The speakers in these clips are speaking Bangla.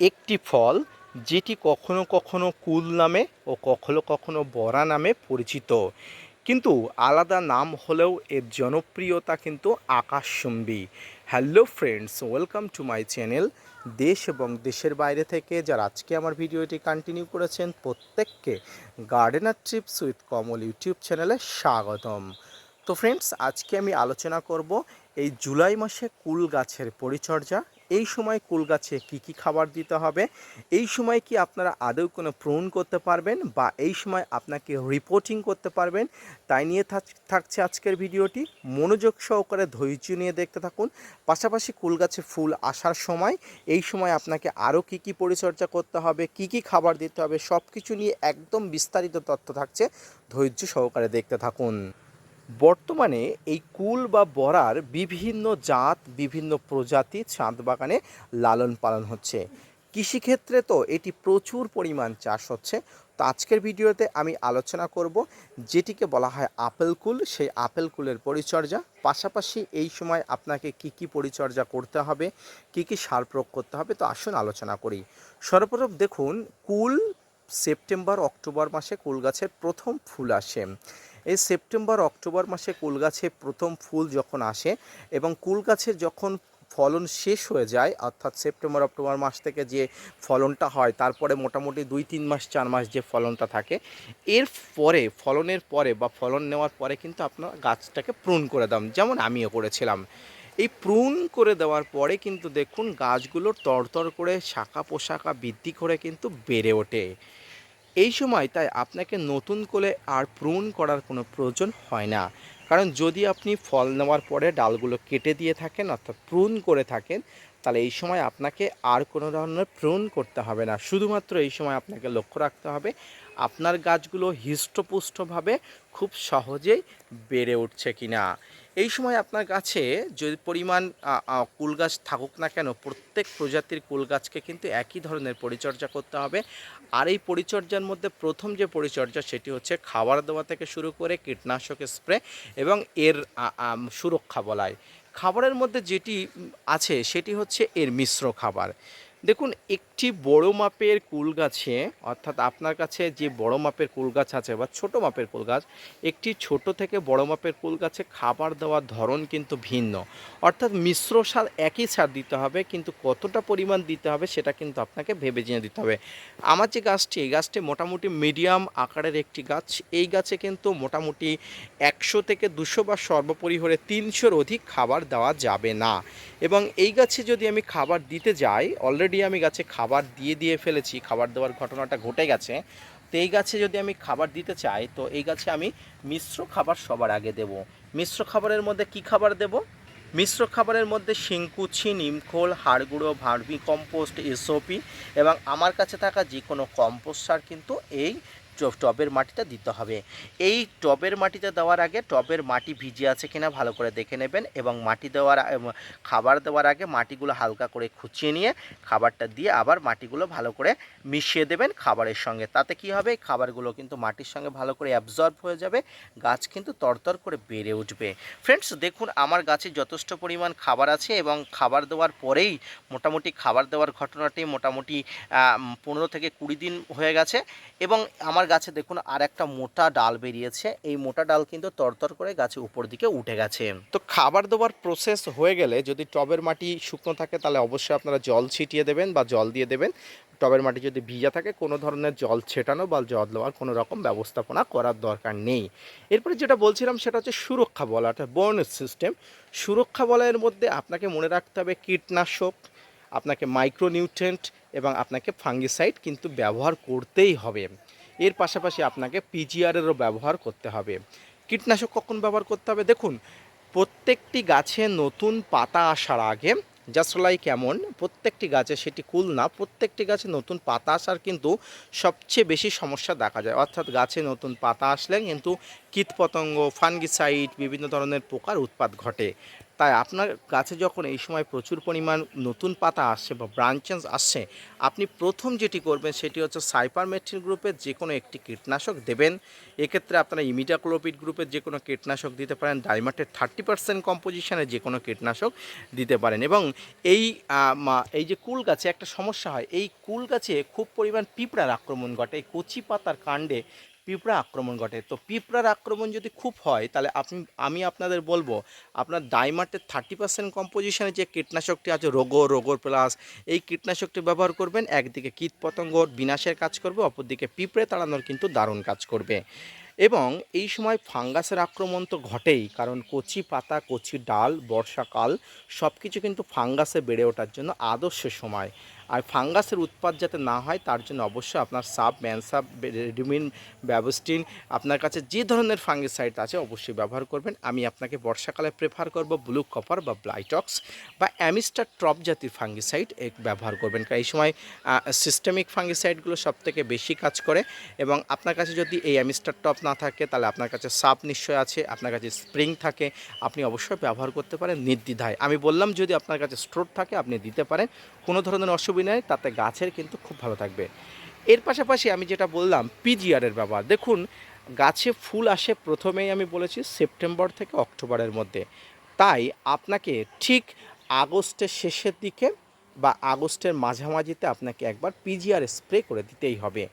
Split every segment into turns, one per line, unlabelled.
একটি ফল যেটি কখনো কখনো কুল নামে ও কখনো কখনো বরা নামে পরিচিত। কিন্তু আলাদা নাম হলেও এর জনপ্রিয়তা কিন্তু আকাশচুম্বী। Hello friends, welcome to my channel দেশ এবং দেশের বাইরে থেকে যারা আজকে আমার ভিডিওটি কন্টিনিউ করেছেন, প্রত্যেককে gardener tips with Kamal YouTube চ্যানেলে স্বাগতম। তো ফ্রেন্ডস আজকে আমি আলোচনা করব এই জুলাই মাসে কুল গাছের পরিচর্যা এই সময় কুল গাছে কী কী খাবার দিতে হবে? এই সময় কি আপনারা আদৌ কোনো প্রুন করতে পারবেন? বা এই সময় আপনাকে রিপোর্টিং করতে পারবেন? তাই নিয়ে থাক- থাকছে আজকের ভিডিওটি। মনোযোগ সহকারে ধৈর্য নিয়ে দেখতে থাকুন। পাশাপাশি কুল গাছে ফুল আসার সময়, এই সময় আপনাকে আরও কী কী পরিচর্যা করতে হবে? কী কী খাবার দিতে হবে? সব কিছু নিয়ে একদম বিস্তারিত তথ্য থাকছে। ধৈর্য সহকারে দেখতে থাকুন। বর্তমানে এই কুল বা বরার বিভিন্ন জাত, বিভিন্ন প্রজাতি ছাদ বাগানে লালন পালন হচ্ছে। কৃষিক্ষেত্রে তো এটি প্রচুর পরিমাণ চাষ হচ্ছে। তো আজকের ভিডিওতে আমি আলোচনা করব যেটিকে বলা হয় আপেল কুল। সেই আপেল কুলের পরিচর্যা, পাশাপাশি এই সময় আপনাকে কি কি পরিচর্যা করতে হবে, কি কি সার প্রয়োগ করতে হবে, তো আসুন আলোচনা করি। সর্বপ্রথম দেখুন, কুল সেপ্টেম্বর, অক্টোবর মাসে কুল গাছের প্রথম ফুল আসে। এই সেপ্টেম্বর, অক্টোবর মাসে কুল গাছে প্রথম ফুল যখন আসে এবং কুল গাছের যখন ফলন শেষ হয়ে যায়, অর্থাৎ সেপ্টেম্বর, অক্টোবর মাস থেকে যে ফলনটা হয়, তারপরে মোটামুটি দুই, তিন মাস, চার মাস যে ফলনটা থাকে, এর পরে, ফলনের পরে বা ফলন নেওয়ার পরে কিন্তু আপনার গাছটাকে প্রুন করে দাম যেমন আমিও করেছিলাম। এই প্রুন করে দেওয়ার পরে কিন্তু দেখুন গাছগুলো তরতর করে শাখা পোশাকা বৃদ্ধি করে কিন্তু বেড়ে ওঠে। এই সময় তাই আপনাকে নতুন করে আর প্রুন করার কোনো প্রয়োজন হয় না। কারণ যদি আপনি ফল নেওয়ার পরে ডালগুলো কেটে দিয়ে থাকেন, অর্থাৎ প্রুন করে থাকেন, তাহলে এই সময় আপনাকে আর কোনো ধরনের প্রুন করতে হবে না। শুধুমাত্র এই সময় আপনাকে লক্ষ্য রাখতে হবে, আপনার গাছগুলো হৃষ্টপুষ্টভাবে খুব সহজেই বেড়ে উঠছে কিনা। এই সময় আপনার গাছে যদি পরিমাণ কুল গাছ থাকুক না কেন, প্রত্যেক প্রজাতির কুল গাছকে কিন্তু একই ধরনের পরিচর্যা করতে হবে। আর এই পরিচর্যার মধ্যে প্রথম যে পরিচর্যা সেটি হচ্ছে খাবার দেওয়া থেকে শুরু করে কীটনাশক স্প্রে এবং এর সুরক্ষা বলায়। খাবারের মধ্যে যেটি আছে সেটি হচ্ছে এর মিশ্র খাবার। দেখুন, একটি বড় মাপের কুল গাছে, অর্থাৎ আপনার কাছে যে বড় মাপের কুল গাছ আছে বা ছোট মাপের কুল গাছ, একটি ছোট থেকে বড় মাপের কুল গাছে খাবার দেওয়ার ধরন কিন্তু ভিন্ন। অর্থাৎ মিশ্র সার একই সার দিতে হবে, কিন্তু কতটা পরিমাণ দিতে হবে সেটা কিন্তু আপনাকে ভেবে জেনে দিতে হবে। আমার যে গাছটি, এই গাছটি মোটামুটি মিডিয়াম আকারের একটি গাছ। এই গাছে কিন্তু মোটামুটি একশো থেকে দুশো বা সর্বোপরি হলে তিনশোর অধিক খাবার দেওয়া যাবে না। এবং এই গাছে যদি আমি খাবার দিতে যাই অলরেডি আমি গাছে খাবার দিয়ে দিয়ে ফেলেছি, খাবার দেওয়ার ঘটনাটা ঘটে গেছে। তো এই গাছে যদি আমি খাবার দিতে চাই, তো এই গাছে আমি মিশ্র খাবার সবার আগে দেব। মিশ্র খাবারের মধ্যে কি খাবার দেব? মিশ্র খাবারের মধ্যে শিংকুচি নিমখোল হাড়গুঁড়ো, ভার্মি, কম্পোস্ট, এসওপি এবং আমার কাছে থাকা যে কোনো কম্পোস্ট সার কিন্তু এই টবের মাটিটা দিতে হবে। এই টবের মাটিতে দেওয়ার আগে টবের মাটি ভিজে আছে কিনা ভালো করে দেখে নেবেন এবং মাটি দেওয়ার খাবার দেওয়ার আগে মাটিগুলো হালকা করে খুঁচিয়ে নিয়ে খাবারটা দিয়ে আবার মাটিগুলো ভালো করে মিশিয়ে দেবেন খাবারের সঙ্গে। তাতে কি হবে? খাবারগুলো কিন্তু মাটির সঙ্গে ভালো করে অ্যাবজর্ব হয়ে যাবে, গাছ কিন্তু তরতর করে বেড়ে উঠবে। ফ্রেন্ডস দেখুন, আমার গাছে যথেষ্ট পরিমাণ খাবার আছে এবং খাবার দেওয়ার পরেই মোটামুটি খাবার দেওয়ার ঘটনাটি মোটামুটি পনেরো থেকে কুড়ি দিন হয়ে গেছে এবং আমার গাছে দেখুন আর একটা মোটা ডাল বেরিয়েছে। এই মোটা ডাল কিন্তু তরতর করে গাছে উপর দিকে উঠে গেছে। তো খাবার দেওয়ার প্রসেস হয়ে গেলে যদি টবের মাটি শুকনো থাকে তাহলে অবশ্যই আপনারা জল ছিটিয়ে দেবেন বা জল দিয়ে দেবেন। টবের মাটি যদি ভিজা থাকে কোনো ধরনের জল ছেটানো বা জল দেওয়ার কোনো রকম ব্যবস্থাপনা করার দরকার নেই। এরপরে যেটা বলছিলাম সেটা হচ্ছে সুরক্ষা বলা অর্থাৎ বর্নের সিস্টেম সুরক্ষা বলয়ের মধ্যে আপনাকে মনে রাখতে হবে কীটনাশক, আপনাকে মাইক্রোনিউট্রেন্ট এবং আপনাকে ফাঙ্গিসাইড কিন্তু ব্যবহার করতেই হবে। এর পাশাপাশি আপনাকে পিজিআরেরও ব্যবহার করতে হবে। কীটনাশক কখন ব্যবহার করতে হবে? দেখুন, প্রত্যেকটি গাছে নতুন পাতা আসার আগে জাস্ট কেমন প্রত্যেকটি গাছে সেটি কুল না, প্রত্যেকটি গাছে নতুন পাতা আসার কিন্তু সবচেয়ে বেশি সমস্যা দেখা যায়। অর্থাৎ গাছে নতুন পাতা আসলে কিন্তু কীটপতঙ্গ, ফাঙ্গিসাইড, বিভিন্ন ধরনের পোকার উৎপাত ঘটে। তাই আপনার গাছে যখন এই সময় প্রচুর পরিমাণ নতুন পাতা আসছে বা ব্রাঞ্চেস আসছে, আপনি প্রথম যেটি করবেন সেটি হচ্ছে সাইপারমেট্রিন গ্রুপের যে কোনো একটি কীটনাশক দেবেন। এক্ষেত্রে আপনারা ইমিডাক্লোপিড গ্রুপের যে কোনো কীটনাশক দিতে পারেন ডাইমাটের থার্টি পার্সেন্ট কম্পোজিশনের যে কোনো কীটনাশক দিতে পারেন এবং এই এই যে কুল গাছে একটা সমস্যা হয়, এই কুল গাছে খুব পরিমাণ পিঁপড়ার আক্রমণ ঘটে, এই কচি পাতার কাণ্ডে পিঁপড়া আক্রমণ ঘটে। তো পিঁপড়ার আক্রমণ যদি খুব হয়, তাহলে আপনি, আমি আপনাদের বলব, আপনার ডাইমার্টের থার্টি পার্সেন্ট কম্পোজিশনে যে কীটনাশকটি আছে, রোগো রোগোর প্লাস, এই কীটনাশকটি ব্যবহার করবেন। একদিকে কীটপতঙ্গ বিনাশের কাজ করবে, অপরদিকে পিঁপড়ে তাড়ানোর কিন্তু দারুণ কাজ করবে। এবং এই সময় ফাঙ্গাসের আক্রমণ তো ঘটেই, কারণ কচি পাতা, কচি ডাল, বর্ষাকাল সব কিছু কিন্তু ফাঙ্গাসে বেড়ে ওঠার জন্য আদর্শ সময়। আর ফাঙ্গাসের উৎপাদ যাতে না হয়, তার জন্য অবশ্যই আপনার সাব ম্যানসাব রেডিমিন, ব্যবস্টিন, আপনার কাছে যে ধরনের ফাঙ্গিসাইড আছে অবশ্যই ব্যবহার করবেন। আমি আপনাকে বর্ষাকালে প্রেফার করব ব্লু কপার বা ব্লাইটক্স বা অ্যামিস্টার ট্রপ জাতির ফাঙ্গিসাইড এক ব্যবহার করবেন। কারণ এই সময় সিস্টেমিক ফাঙ্গিসাইডগুলো সব থেকে বেশি কাজ করে এবং আপনার কাছে যদি এই অ্যামিস্টার টপ না থাকে, তাহলে আপনার কাছে সাপ নিশ্চয় আছে, আপনার কাছে স্প্রিং থাকে, আপনি অবশ্যই ব্যবহার করতে পারেন নির্দ্বিধায়। আমি বললাম যদি আপনার কাছে স্টোর থাকে, আপনি দিতে পারেন। কোনো ধরনের অসুবিধা নেই তাতে গাছের কিন্তু খুব ভালো থাকবে। এর পাশাপাশি আমি যেটা বললাম পিজিআরের ব্যবহার। দেখুন, গাছে ফুল আসে প্রথমেই আমি বলেছি সেপ্টেম্বর থেকে অক্টোবরের মধ্যে। তাই আপনাকে ঠিক আগস্টের শেষের দিকে বা আগস্টের মাঝামাঝিতে আপনাকে একবার পিজিআর স্প্রে করে দিতেই হবে।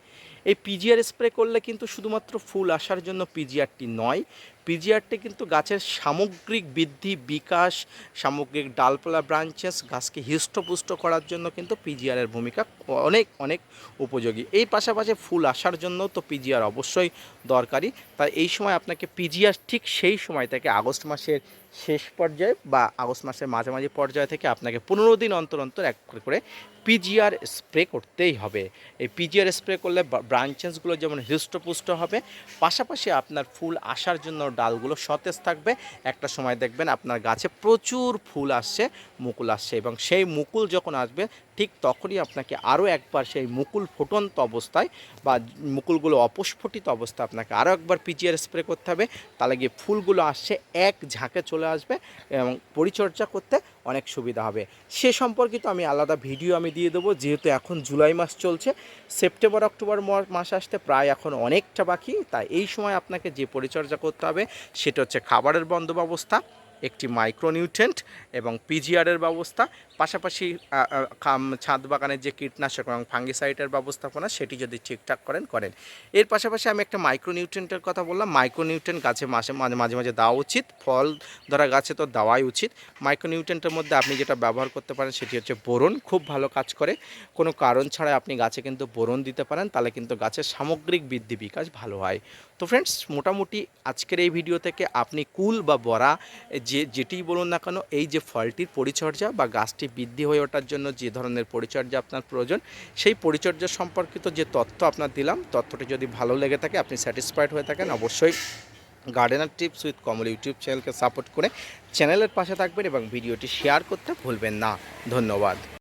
এই পিজিআর স্প্রে করলে কিন্তু শুধুমাত্র ফুল আসার জন্য পিজিআরটি নয় পিজিআরটি কিন্তু গাছের সামগ্রিক বৃদ্ধি, বিকাশ, সামগ্রিক ডালপালা ব্রাঞ্চেস গাছকে হৃষ্টপুষ্ট করার জন্য কিন্তু পিজিআরের ভূমিকা অনেক অনেক উপযোগী। এই পাশাপাশি ফুল আসার জন্য তো পিজিআর অবশ্যই দরকারি। তাই এই সময় আপনাকে পিজিআর ঠিক সেই সময় থেকে আগস্ট মাসের শেষ পর্যায়ে বা আগস্ট মাসের মাঝামাঝি পর্যায় থেকে আপনাকে পনেরো দিন অন্তর অন্তর এক করে পিজিআর স্প্রে করতেই হবে। এই পিজিআর স্প্রে করলে ব্রাঞ্চেসগুলো যেমন হৃষ্টপুষ্ট হবে, পাশাপাশি আপনার ফুল আসার জন্য ডালগুলো সতেজ থাকবে। একটা সময় দেখবেন আপনার গাছে প্রচুর ফুল আসছে, মুকুল আসছে এবং সেই মুকুল যখন আসবে, ঠিক তখনই আপনাকে আরও একবার সেই মুকুল ফুটন্ত অবস্থায় বা মুকুলগুলো অপস্ফুটিত অবস্থায় আপনাকে আরও একবার পিজিআর স্প্রে করতে হবে। তাহলে গিয়ে ফুলগুলো আসছে, এক ঝাঁকে চলে আসবে এবং পরিচর্যা করতে অনেক সুবিধা হবে। সে সম্পর্কিত আমি আলাদা ভিডিও আমি দিয়ে দেবো, যেহেতু এখন জুলাই মাস চলছে। সেপ্টেম্বর অক্টোবর মাস আসতে প্রায় এখন অনেকটা বাকি। তাই এই সময় আপনাকে যে পরিচর্যা করতে হবে, সেটা হচ্ছে খাবারের বন্দোবস্তা একটি মাইক্রোনিউট্রেন্ট এবং পিজিআরের ব্যবস্থা। পাশাপাশি ছাদ বাগানের যে কীটনাশক এবং ফাঙ্গিসাইডের ব্যবস্থাপনা, সেটি যদি ঠিকঠাক করেন করেন। এর পাশাপাশি আমি একটা মাইক্রোনিউট্রেন্টের কথা বললাম। মাইক্রোনিউট্রেন্ট গাছে মাসে, মাঝে মাঝে মাঝে দেওয়া উচিত। ফল ধরা গাছে তো দেওয়াই উচিত। মাইক্রোনিউট্রেন্টের মধ্যে আপনি যেটা ব্যবহার করতে পারেন, সেটি হচ্ছে বোরন। খুব ভালো কাজ করে। কোনো কারণ ছাড়াই আপনি গাছে কিন্তু বোরন দিতে পারেন, তাহলে কিন্তু গাছের সামগ্রিক বৃদ্ধি বিকাশ ভালো হয়। তো ফ্রেন্ডস মোটামুটি আজকের এই ভিডিও থেকে আপনি কুল বা বড়া যে যেটিই বলুন না কেন, এই যে ফলটির পরিচর্যা বা গাছটি বৃদ্ধি হয়ে ওঠার জন্য যে ধরনের পরিচর্যা আপনার প্রয়োজন, সেই পরিচর্যা সম্পর্কিত যে তথ্য আপনার দিলাম, তথ্যটি যদি ভালো লেগে থাকে, আপনি স্যাটিসফাইড হয়ে থাকেন, অবশ্যই gardener tips with Kamal YouTube চ্যানেলকে সাপোর্ট করে চ্যানেলের পাশে থাকবেন এবং ভিডিওটি শেয়ার করতে ভুলবেন না। ধন্যবাদ।